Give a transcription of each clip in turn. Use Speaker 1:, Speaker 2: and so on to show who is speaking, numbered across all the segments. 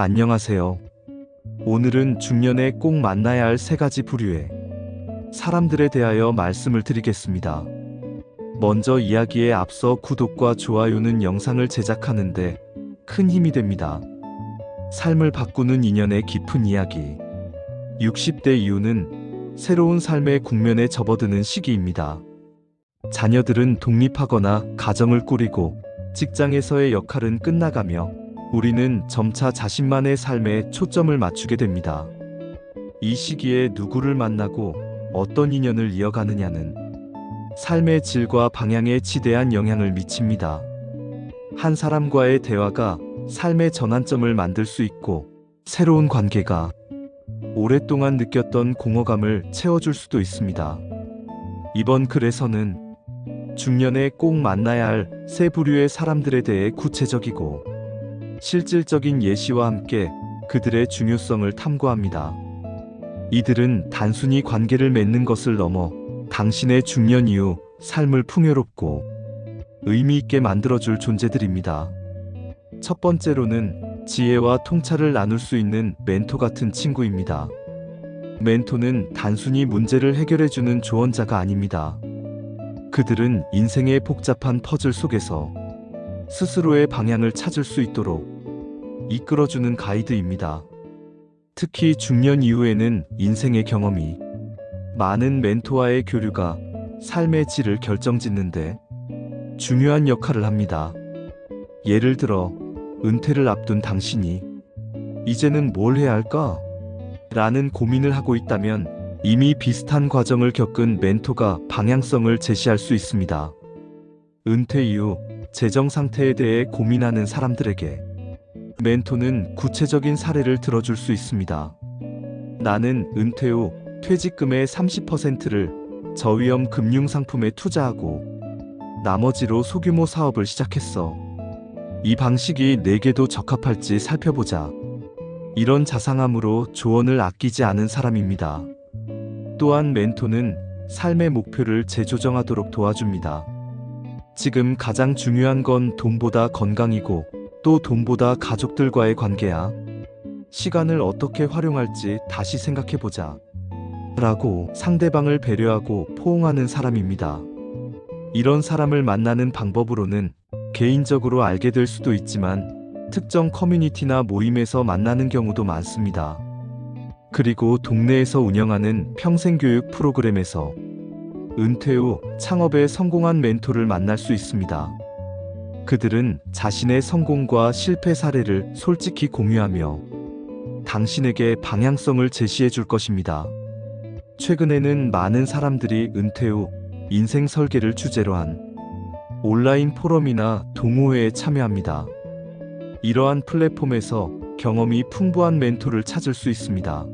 Speaker 1: 안녕하세요. 오늘은 중년에 꼭 만나야 할 세 가지 부류의 사람들에 대하여 말씀을 드리겠습니다. 먼저 이야기에 앞서 구독과 좋아요는 영상을 제작하는데 큰 힘이 됩니다. 삶을 바꾸는 인연의 깊은 이야기. 60대 이후는 새로운 삶의 국면에 접어드는 시기입니다. 자녀들은 독립하거나 가정을 꾸리고 직장에서의 역할은 끝나가며 우리는 점차 자신만의 삶에 초점을 맞추게 됩니다. 이 시기에 누구를 만나고 어떤 인연을 이어가느냐는 삶의 질과 방향에 지대한 영향을 미칩니다. 한 사람과의 대화가 삶의 전환점을 만들 수 있고 새로운 관계가 오랫동안 느꼈던 공허감을 채워줄 수도 있습니다. 이번 글에서는 중년에 꼭 만나야 할 세 부류의 사람들에 대해 구체적이고 실질적인 예시와 함께 그들의 중요성을 탐구합니다. 이들은 단순히 관계를 맺는 것을 넘어 당신의 중년 이후 삶을 풍요롭고 의미 있게 만들어줄 존재들입니다. 첫 번째로는 지혜와 통찰을 나눌 수 있는 멘토 같은 친구입니다. 멘토는 단순히 문제를 해결해주는 조언자가 아닙니다. 그들은 인생의 복잡한 퍼즐 속에서 스스로의 방향을 찾을 수 있도록 이끌어주는 가이드입니다. 특히 중년 이후에는 인생의 경험이 많은 멘토와의 교류가 삶의 질을 결정짓는데 중요한 역할을 합니다. 예를 들어, 은퇴를 앞둔 당신이 이제는 뭘 해야 할까? 라는 고민을 하고 있다면 이미 비슷한 과정을 겪은 멘토가 방향성을 제시할 수 있습니다. 은퇴 이후 재정 상태에 대해 고민하는 사람들에게 멘토는 구체적인 사례를 들어줄 수 있습니다. 나는 은퇴 후 퇴직금의 30%를 저위험 금융 상품에 투자하고 나머지로 소규모 사업을 시작했어. 이 방식이 내게도 적합할지 살펴보자. 이런 자상함으로 조언을 아끼지 않은 사람입니다. 또한 멘토는 삶의 목표를 재조정하도록 도와줍니다. 지금 가장 중요한 건 돈보다 건강이고 또 돈보다 가족들과의 관계야. 시간을 어떻게 활용할지 다시 생각해보자. 라고 상대방을 배려하고 포옹하는 사람입니다. 이런 사람을 만나는 방법으로는 개인적으로 알게 될 수도 있지만 특정 커뮤니티나 모임에서 만나는 경우도 많습니다. 그리고 동네에서 운영하는 평생교육 프로그램에서 은퇴 후 창업에 성공한 멘토를 만날 수 있습니다. 그들은 자신의 성공과 실패 사례를 솔직히 공유하며 당신에게 방향성을 제시해 줄 것입니다. 최근에는 많은 사람들이 은퇴 후 인생 설계를 주제로 한 온라인 포럼이나 동호회에 참여합니다. 이러한 플랫폼에서 경험이 풍부한 멘토를 찾을 수 있습니다.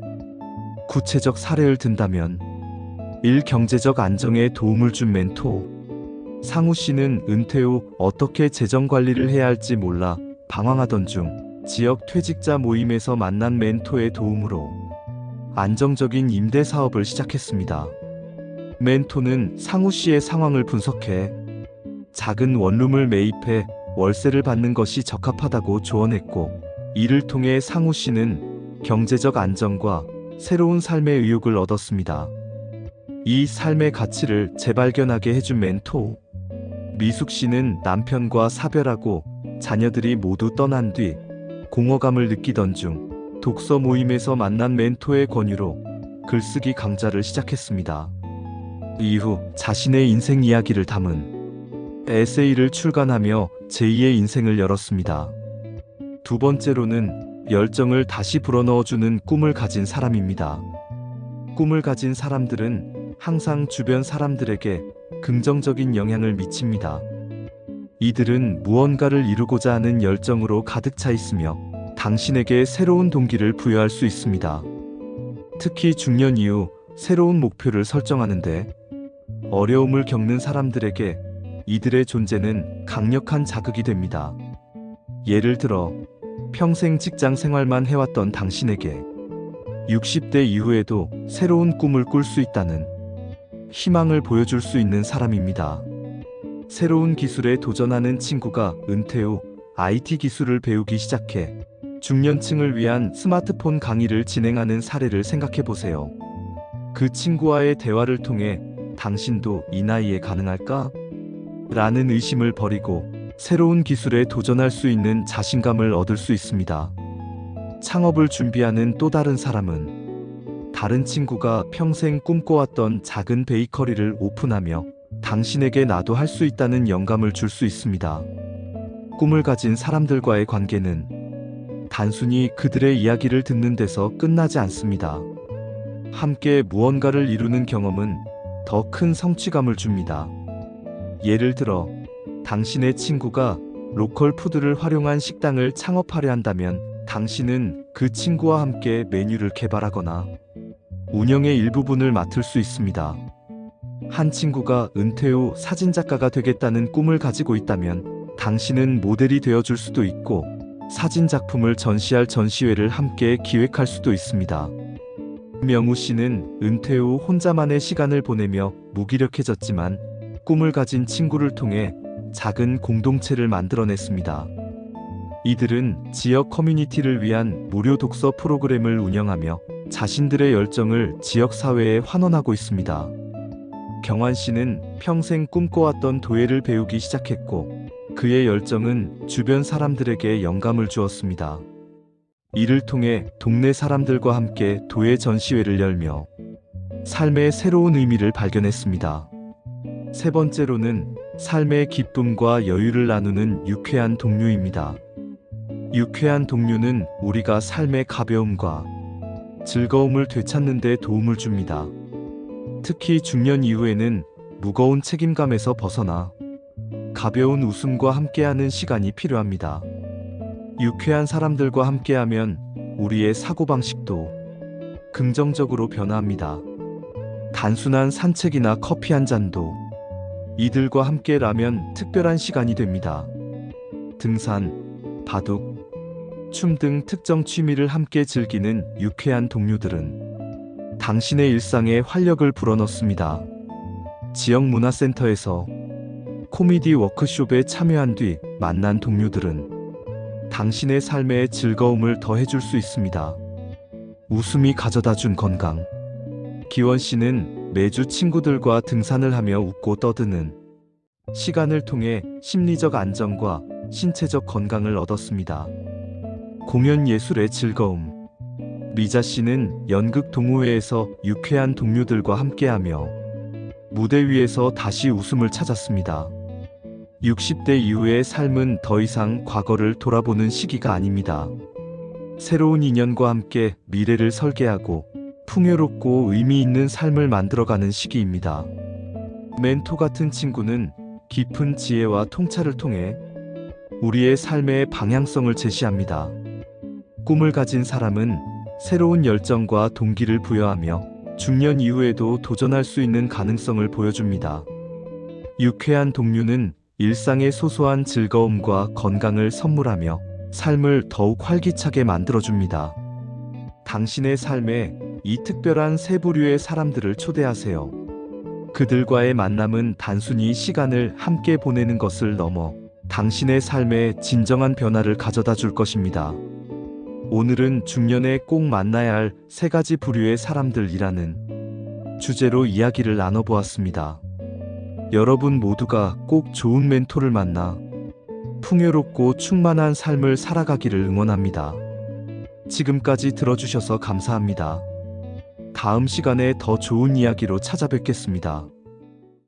Speaker 1: 구체적 사례를 든다면 일 경제적 안정에 도움을 준 멘토. 상우 씨는 은퇴 후 어떻게 재정 관리를 해야 할지 몰라 방황하던 중 지역 퇴직자 모임에서 만난 멘토의 도움으로 안정적인 임대 사업을 시작했습니다. 멘토는 상우 씨의 상황을 분석해 작은 원룸을 매입해 월세를 받는 것이 적합하다고 조언했고 이를 통해 상우 씨는 경제적 안정과 새로운 삶의 의욕을 얻었습니다. 이 삶의 가치를 재발견하게 해준 멘토. 미숙 씨는 남편과 사별하고 자녀들이 모두 떠난 뒤 공허감을 느끼던 중 독서 모임에서 만난 멘토의 권유로 글쓰기 강좌를 시작했습니다. 이후 자신의 인생 이야기를 담은 에세이를 출간하며 제2의 인생을 열었습니다. 두 번째로는 열정을 다시 불어넣어주는 꿈을 가진 사람입니다. 꿈을 가진 사람들은 항상 주변 사람들에게 긍정적인 영향을 미칩니다. 이들은 무언가를 이루고자 하는 열정으로 가득 차 있으며 당신에게 새로운 동기를 부여할 수 있습니다. 특히 중년 이후 새로운 목표를 설정하는데 어려움을 겪는 사람들에게 이들의 존재는 강력한 자극이 됩니다. 예를 들어 평생 직장 생활만 해왔던 당신에게 60대 이후에도 새로운 꿈을 꿀 수 있다는 희망을 보여줄 수 있는 사람입니다. 새로운 기술에 도전하는 친구가 은퇴 후 IT 기술을 배우기 시작해 중년층을 위한 스마트폰 강의를 진행하는 사례를 생각해 보세요. 그 친구와의 대화를 통해 당신도 이 나이에 가능할까? 라는 의심을 버리고 새로운 기술에 도전할 수 있는 자신감을 얻을 수 있습니다. 창업을 준비하는 또 다른 사람은 다른 친구가 평생 꿈꿔왔던 작은 베이커리를 오픈하며 당신에게 나도 할 수 있다는 영감을 줄 수 있습니다. 꿈을 가진 사람들과의 관계는 단순히 그들의 이야기를 듣는 데서 끝나지 않습니다. 함께 무언가를 이루는 경험은 더 큰 성취감을 줍니다. 예를 들어, 당신의 친구가 로컬 푸드를 활용한 식당을 창업하려 한다면 당신은 그 친구와 함께 메뉴를 개발하거나 운영의 일부분을 맡을 수 있습니다. 한 친구가 은퇴 후 사진작가가 되겠다는 꿈을 가지고 있다면 당신은 모델이 되어줄 수도 있고 사진 작품을 전시할 전시회를 함께 기획할 수도 있습니다. 명우 씨는 은퇴 후 혼자만의 시간을 보내며 무기력해졌지만 꿈을 가진 친구를 통해 작은 공동체를 만들어냈습니다. 이들은 지역 커뮤니티를 위한 무료 독서 프로그램을 운영하며 자신들의 열정을 지역 사회에 환원하고 있습니다. 경환 씨는 평생 꿈꿔왔던 도예를 배우기 시작했고 그의 열정은 주변 사람들에게 영감을 주었습니다. 이를 통해 동네 사람들과 함께 도예 전시회를 열며 삶의 새로운 의미를 발견했습니다. 세 번째로는 삶의 기쁨과 여유를 나누는 유쾌한 동료입니다. 유쾌한 동료는 우리가 삶의 가벼움과 즐거움을 되찾는 데 도움을 줍니다. 특히 중년 이후에는 무거운 책임감에서 벗어나 가벼운 웃음과 함께하는 시간이 필요합니다. 유쾌한 사람들과 함께하면 우리의 사고방식도 긍정적으로 변화합니다. 단순한 산책이나 커피 한 잔도 이들과 함께라면 특별한 시간이 됩니다. 등산, 바둑, 춤 등 특정 취미를 함께 즐기는 유쾌한 동료들은 당신의 일상에 활력을 불어넣습니다. 지역 문화센터에서 코미디 워크숍에 참여한 뒤 만난 동료들은 당신의 삶에 즐거움을 더해줄 수 있습니다. 웃음이 가져다 준 건강. 기원 씨는 매주 친구들과 등산을 하며 웃고 떠드는 시간을 통해 심리적 안정과 신체적 건강을 얻었습니다. 공연 예술의 즐거움. 미자 씨는 연극 동호회에서 유쾌한 동료들과 함께하며 무대 위에서 다시 웃음을 찾았습니다. 60대 이후의 삶은 더 이상 과거를 돌아보는 시기가 아닙니다. 새로운 인연과 함께 미래를 설계하고 풍요롭고 의미 있는 삶을 만들어가는 시기입니다. 멘토 같은 친구는 깊은 지혜와 통찰을 통해 우리의 삶의 방향성을 제시합니다. 꿈을 가진 사람은 새로운 열정과 동기를 부여하며 중년 이후에도 도전할 수 있는 가능성을 보여줍니다. 유쾌한 동료는 일상의 소소한 즐거움과 건강을 선물하며 삶을 더욱 활기차게 만들어줍니다. 당신의 삶에 이 특별한 세 부류의 사람들을 초대하세요. 그들과의 만남은 단순히 시간을 함께 보내는 것을 넘어 당신의 삶에 진정한 변화를 가져다 줄 것입니다. 오늘은 중년에 꼭 만나야 할 세 가지 부류의 사람들이라는 주제로 이야기를 나눠보았습니다. 여러분 모두가 꼭 좋은 멘토를 만나 풍요롭고 충만한 삶을 살아가기를 응원합니다. 지금까지 들어주셔서 감사합니다. 다음 시간에 더 좋은 이야기로 찾아뵙겠습니다.